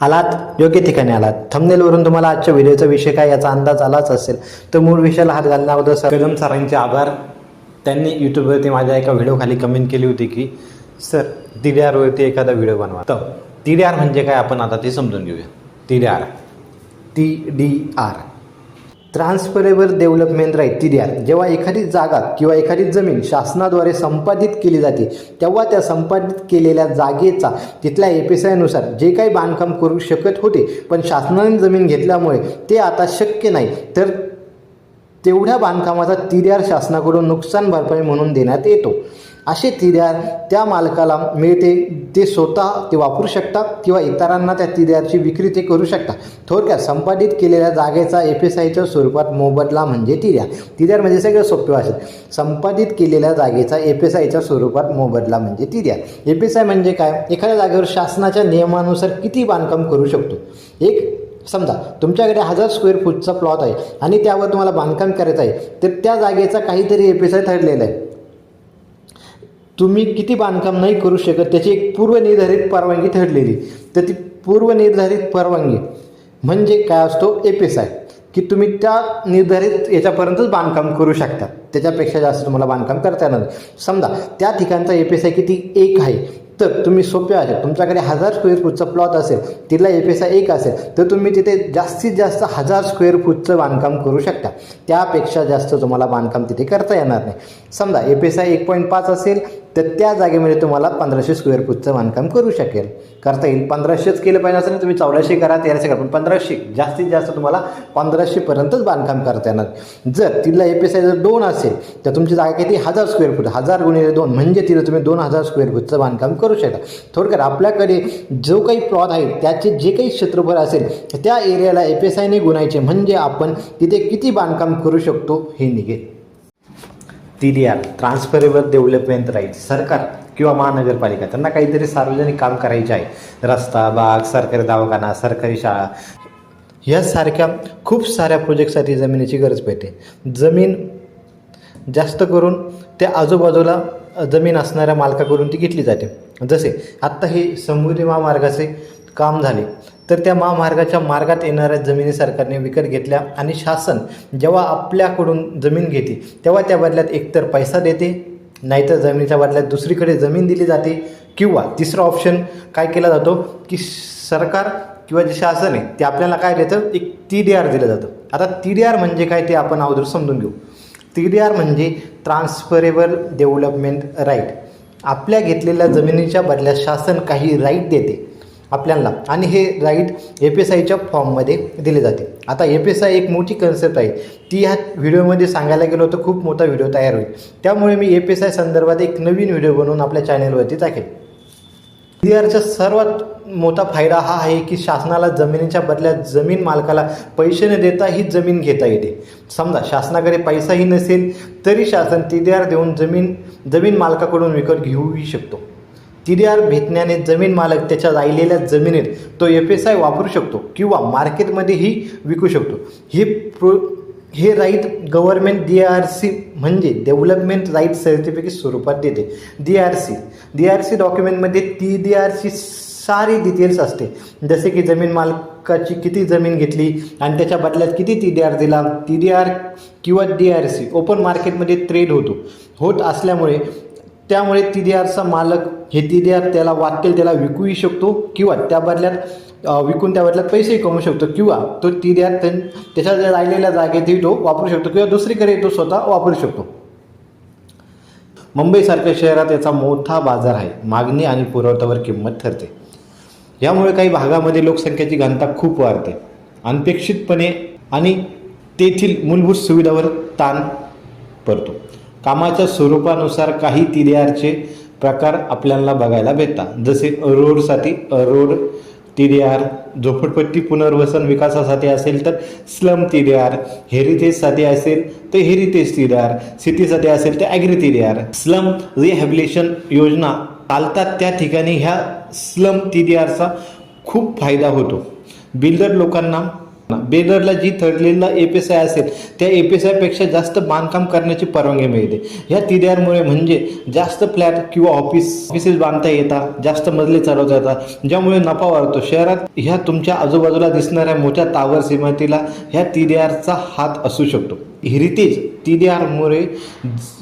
आलात योग्य ठिकाणी आलात. थंबनेलवरून तुम्हाला आजच्या व्हिडिओचा विषय काय याचा अंदाज आलाच असेल तर मूळ विषयाला हात घालण्याबद्दल सर कदम सरांचे आभार. त्यांनी यूट्यूबवरती माझ्या एका व्हिडिओखाली कमेंट केली होती की सर डी आरवरती एखादा व्हिडिओ बनवा. तर डी आर म्हणजे काय आपण आता ते समजून घेऊया. D R T D R transferable development right T D R जेव्हा एखादी जागा किंवा एखादी जमीन शासनाद्वारे संपादित केली जाते तेव्हा त्या संपादित केलेल्या जागेचा तिथल्या एपीसायनुसार जे काही बांधकाम करू शकत होते पण शासनाने जमीन घेतल्यामुळे ते आता शक्य नाही तर तेवढ्या बांधकामाचा टी डी आर शासनाकडून नुकसान भरपाई म्हणून देण्यात येतो. असे टी त्या मालकाला मिळते. ते स्वतः ते वापरू शकतात किंवा इतरांना त्या टी विक्री ते करू शकतात. थोडक्यात संपादित केलेल्या जागेचा एफ एस आयच्या स्वरूपात मोबदला म्हणजे टी डी म्हणजे सगळं सोपे भाषेत. संपादित केलेल्या जागेचा एफ एस आयच्या स्वरूपात मोबदला म्हणजे टी एफ एस आय म्हणजे काय? एखाद्या जागेवर शासनाच्या नियमानुसार किती बांधकाम करू शकतो? एक समजा तुमच्याकडे हजार स्क्वेअर फूटचा प्लॉट आहे आणि त्यावर तुम्हाला बांधकाम करायचं आहे. तर त्या जागेचा काहीतरी एफ एस आय ठरलेला आहे. तुम्ही किती बांधकाम नाही करू शकत त्याची एक पूर्वनिर्धारित परवानगी ठरलेली. तर ती पूर्वनिर्धारित परवानगी म्हणजे काय असतो? एफ एस आय की तुम्ही त्या निर्धारित याच्यापर्यंतच बांधकाम करू शकता. त्याच्यापेक्षा जास्त तुम्हाला बांधकाम करता येणार समजा त्या ठिकाणचा एफ एस आय किती? एक आहे. तर तुम्ही सोपे आहे तुमच्याकडे हजार स्क्वेअर फूटचा प्लॉट असेल तिथला एफ एस आय एक असेल तर तुम्ही तिथे जास्तीत जास्त हजार स्क्वेअर फूटचं बांधकाम करू शकता. त्यापेक्षा जास्त तुम्हाला बांधकाम तिथे करता येणार नाही. समजा एफ एस आय एक पॉईंट पाच असेल तर त्या जागेमध्ये तुम्हाला पंधराशे स्क्वेअर फूटचं बांधकाम करू शकेल. करता येईल. पंधराशेच केलं पाहिजे असेल तर तुम्ही चौदाशे करा तेराशे करा पण पंधराशे जास्तीत जास्त तुम्हाला पंधराशेपर्यंतच बांधकाम करता येणार. जर तिला ए एस आय जर दोन असेल तर तुमची जागा किती? हजार स्क्वेअर फूट हजार गुणिले दोन म्हणजे तिला तुम्ही दोन हजार स्क्वेअर फूटचं बांधकाम करू शकता. थोडक्यात आपल्याकडे जो काही प्लॉट आहे त्याचे जे काही क्षेत्रफळ असेल त्या एरियाला एफ एस आयने गुणायचे. म्हणजे आपण तिथे किती बांधकाम करू शकतो हे निघेल. T D R transferable development right सरकार किंवा महानगरपालिका त्यांना काहीतरी सार्वजनिक काम करायचे आहे. रस्ता बाग सरकारी दवाखाना सरकारी शाळा. यासारख्या खूप साऱ्या प्रोजेक्टसाठी जमिनीची गरज पडते. जमीन जास्त करून त्या आजूबाजूला जमीन असणाऱ्या मालकाकडून ती घेतली जाते. जसे आत्ता हे समृद्धी महामार्गाचे काम झाले. तर त्या महामार्गाच्या मार्गात येणाऱ्या जमिनी सरकारने विकत घेतल्या आणि शासन जेव्हा आपल्याकडून जमीन घेते तेव्हा त्या बदल्यात एकतर पैसा देते नाहीतर जमिनीच्या बदल्यात दुसरीकडे जमीन दिली जाते किंवा तिसरा ऑप्शन काय केला जातो की सरकार किंवा जे शासन आहे ते आपल्याला काय देतं? एक टी डी आर दिलं जातं. आता टी डी आर म्हणजे काय ते आपण अगोदर समजून घेऊ. टी डी आर म्हणजे ट्रान्सफरेबल डेव्हलपमेंट राईट आपल्या घेतलेल्या जमिनीच्या बदल्यात शासन काही राईट देते. आपल्याला आणि हे राईट ए पी एस आयच्या फॉर्ममध्ये दिले जाते. आता ए पी एस आय एक मोठी कन्सेप्ट आहे. ती ह्या व्हिडिओमध्ये सांगायला गेलो तर खूप मोठा व्हिडिओ तयार होईल. त्यामुळे मी ए पी एस आय संदर्भात एक नवीन व्हिडिओ बनवून आपल्या चॅनेलवरती टाकेल. डी आरचा सर्वात मोठा फायदा हा आहे की शासनाला जमिनीच्या बदल्यात जमीन मालकाला पैसे न देता ही जमीन घेता येते. समजा शासनाकडे पैसाही नसेल तरी शासन टी डी आर देऊन जमीन जमीन मालकाकडून विकत घेऊही शकतो. टी डी आर भेटण्याने जमीन मालक त्याच्या राहिलेल्या जमिनीत तो एफ एस आय वापरू शकतो किंवा मार्केटमध्येही विकू शकतो. हे प्रो हे right government D R C म्हणजे डेव्हलपमेंट राईट सर्टिफिकेट स्वरूपात देते. D R C D R C डॉक्युमेंटमध्ये टी डी आर सी सारी डिटेल्स असते. जसे की जमीन मालकाची किती जमीन घेतली आणि त्याच्या बदल्यात किती टी डी आर दिला. टी डी आर किंवा डी आर सी ओपन मार्केटमध्ये ट्रेड होतो. होत असल्यामुळे त्यामुळे टी डी आरचा मालक हे टी त्याला वाटेल त्याला विकूही शकतो किंवा त्या बदल्यात विकून त्या बदल्यात पैसेही कमवू शकतो किंवा तो ती द्या त्याच्या ज्या राहिलेल्या जागेतही तो वापरू शकतो किंवा दुसरीकडे तो स्वतः वापरू शकतो. मुंबईसारख्या शहरात याचा मोठा बाजार आहे. मागणी आणि पुरवठ्यावर किंमत ठरते. यामुळे काही भागामध्ये लोकसंख्येची घनता खूप वाढते. अनपेक्षितपणे आणि तेथील मूलभूत सुविधावर ताण पडतो. कामाच्या स्वरूपानुसार काही टी प्रकार आपल्याला बघायला भेटतात. जसे रोडसाठी रोड टी डी आर झोपडपट्टी पुनर्वसन विकासासाठी असेल तर स्लम टी डी आर हेरिटेजसाठी असेल तर हेरिटेज टी डी आर सिटीसाठी असेल तर agri T D R. Slum rehabilitation योजना चालतात त्या ठिकाणी ह्या स्लम टी डी आरचा खूप फायदा होतो. बिल्डर लोकांना बेदरला जी ठरलेला एपीएसआय असेल त्या एपीएसआयपेक्षा जास्त बांधकाम करण्याची परवानगी मिळते. ह्या तिद्यामुळे म्हणजे जास्त फ्लॅट किंवा ऑफिस ऑफिसेस बांधता येतात जास्त मजले चालवता येतात ज्यामुळे नफा वाढतो. शहरात ह्या तुमच्या आजूबाजूला दिसणाऱ्या मोठ्या टावर इमारतीला ह्या तिद्यारचा हात असू शकतो. हेरिटेज तिद्यारमुळे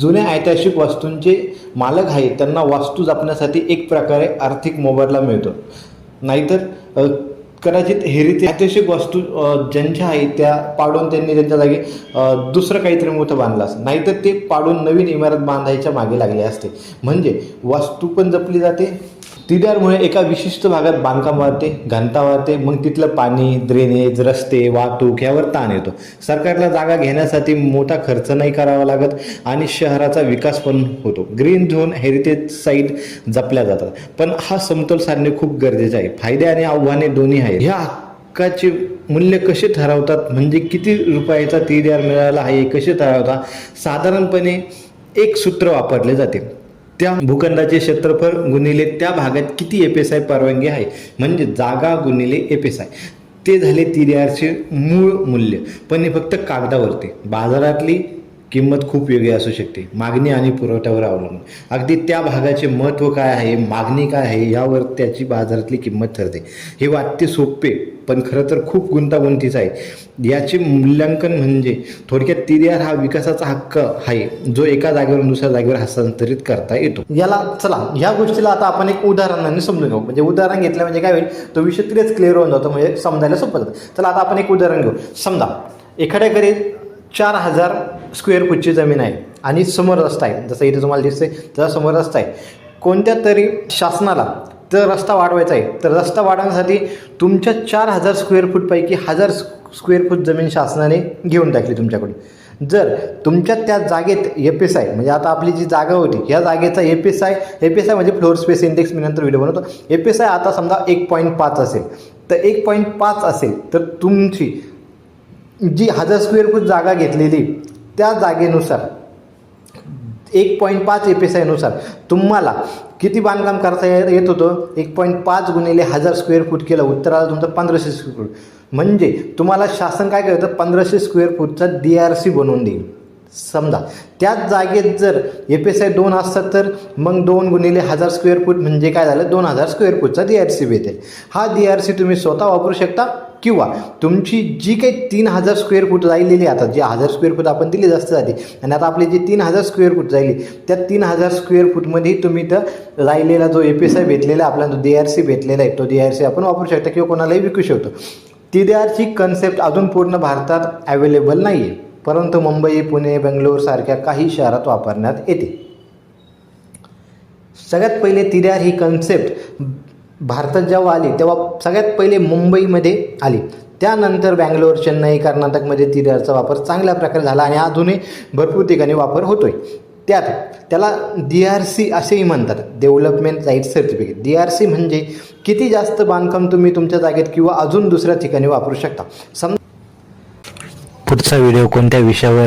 जुन्या ऐतिहासिक वस्तूंचे मालक आहेत त्यांना वास्तू जपण्यासाठी एक प्रकारे आर्थिक मोबदला मिळतो. नाहीतर कदाचित हेरिते ऐतिहासिक वस्तू ज्यांच्या आहेत त्या पाडून त्यांनी त्यांच्या जागी दुसरं काहीतरी मोठं बांधलं असतं. नाहीतर ते पाडून नवीन इमारत बांधायच्या मागे लागले असते. म्हणजे वास्तू पण जपली जाते तिद्यारमुळे एका विशिष्ट भागात बांधकाम वाढते घनता वाढते मग तिथलं पाणी ड्रेनेज रस्ते वाहतूक यावर ताण येतो. सरकारला जागा घेण्यासाठी मोठा खर्च नाही करावा लागत आणि शहराचा विकास पण होतो. ग्रीन झोन हेरिटेज साईट जपल्या जातात. पण हा समतोल साधणे खूप गरजेचे आहे. फायदे आणि आव्हाने दोन्ही आहेत. ह्या हक्काचे मूल्य कसे ठरवतात? म्हणजे किती रुपयाचा तिद्यार मिळाला आहे हे कसे ठरवतात? साधारणपणे एक सूत्र वापरले जाते. त्या भूखंडाचे क्षेत्रफळ गुणिले त्या भागात किती एपीएसआय परवानगी आहे? म्हणजे जागा गुणिले एफ एस आय ते झाले चे मूळ मूल्य. पण हे फक्त कागदावरती. बाजारातली किंमत खूप वेगळी असू शकते. मागणी आणि पुरवठ्यावर अवलंबून. अगदी त्या भागाचे महत्त्व काय आहे मागणी काय आहे यावर त्याची बाजारातली किंमत ठरते. हे वाटते सोपे पण खरं तर खूप गुंतागुंतीचं आहे. याचे मूल्यांकन म्हणजे थोडक्यात तिर्यार हा विकासाचा हक्क आहे जो एका जागेवरून दुसऱ्या जागेवर हस्तांतरित करता येतो. याला चला ह्या गोष्टीला आता आपण एक उदाहरणाने समजून घेऊ. म्हणजे उदाहरण घेतलं म्हणजे काय होईल? तो विषय तिथेच क्लिअर होऊन जातो म्हणजे समजायला सोपं जातं. चला आता आपण एक उदाहरण घेऊ. समजा एखाद्या घरी चार हजार स्क्वेअर फूटची जमीन आहे आणि समोर रस्ता आहे. जसं इथे तुम्हाला दिसतंय तसा समोर रस्ता आहे. कोणत्या तरी शासनाला तर रस्ता वाढवायचा आहे तर रस्ता वाढवण्यासाठी तुमच्या चार हजार स्क्वेअर फूटपैकी हजार स्क्वेअर फूट जमीन शासनाने घेऊन टाकली तुमच्याकडून. जर तुमच्या त्या जागेत एफ एस आय म्हणजे आता आपली जी जागा होती ह्या जागेचा F S I F S I म्हणजे फ्लोअर स्पेस इंडेक्स मी नंतर व्हिडिओ बनवतो. एफ एस आय आता समजा एक पॉईंट पाच असेल. तर एक पॉईंट पाच असेल तर तुमची जी हजार स्क्वेअर फूट जागा घेतलेली त्या जागेनुसार एक पॉईंट पाच एफ एस आयनुसार तुम्हाला किती बांधकाम करता ये- येत होतं? एक पॉईंट पाच गुणिले हजार स्क्वेअर फूट केलं उत्तराला तुमचं पंधराशे स्क्वेअर फूट म्हणजे तुम्हाला शासन काय करतं पंधराशे स्क्वेअर फूटचा डी आर सी बनवून देईल. समजा त्याच जागेत जर एफ एस आय दोन असतात तर मग दोन गुणिले हजार स्क्वेअर फूट म्हणजे काय झालं? दोन हजार स्क्वेअर फूटचा डी आर सी भेटेल. हा डी आर सी तुम्ही स्वतः वापरू शकता किंवा तुमची जी काही तीन हजार स्क्वेअर फूट राहिलेली आता जे हजार स्क्वेअर फूट आपण दिली जास्त जाते आणि आता आपली जी तीन हजार स्क्वेअर फूट राहिली त्या तीन हजार स्क्वेअर फूटमध्ये तुम्ही तर राहिलेला जो ए पी एस आय भेटलेला आपला जो डी आर सी भेटलेला आहे तो डी आर सी आपण वापरू शकता किंवा कोणालाही विकू शकतो. टी डी आरची कन्सेप्ट अजून पूर्ण भारतात अवेलेबल नाही आहे परंतु मुंबई पुणे बेंगलोर सारख्या काही शहरात वापरण्यात येते. सगळ्यात पहिले तिऱ्यार ही कन्सेप्ट भारतात जेव्हा आली तेव्हा सगळ्यात पहिले मुंबईमध्ये आली. त्यानंतर बँगलोर चेन्नई कर्नाटकमध्ये तिऱ्यारचा वापर चांगल्या प्रकारे झाला आणि अजूनही भरपूर ठिकाणी वापर होतोय. त्यात त्याला डी आर सी असेही म्हणतात development right certificate D R C म्हणजे किती जास्त बांधकाम तुम्ही तुमच्या जागेत किंवा अजून दुसऱ्या ठिकाणी वापरू शकता. सम पुढचा व्हिडिओ कोणत्या विषयावर?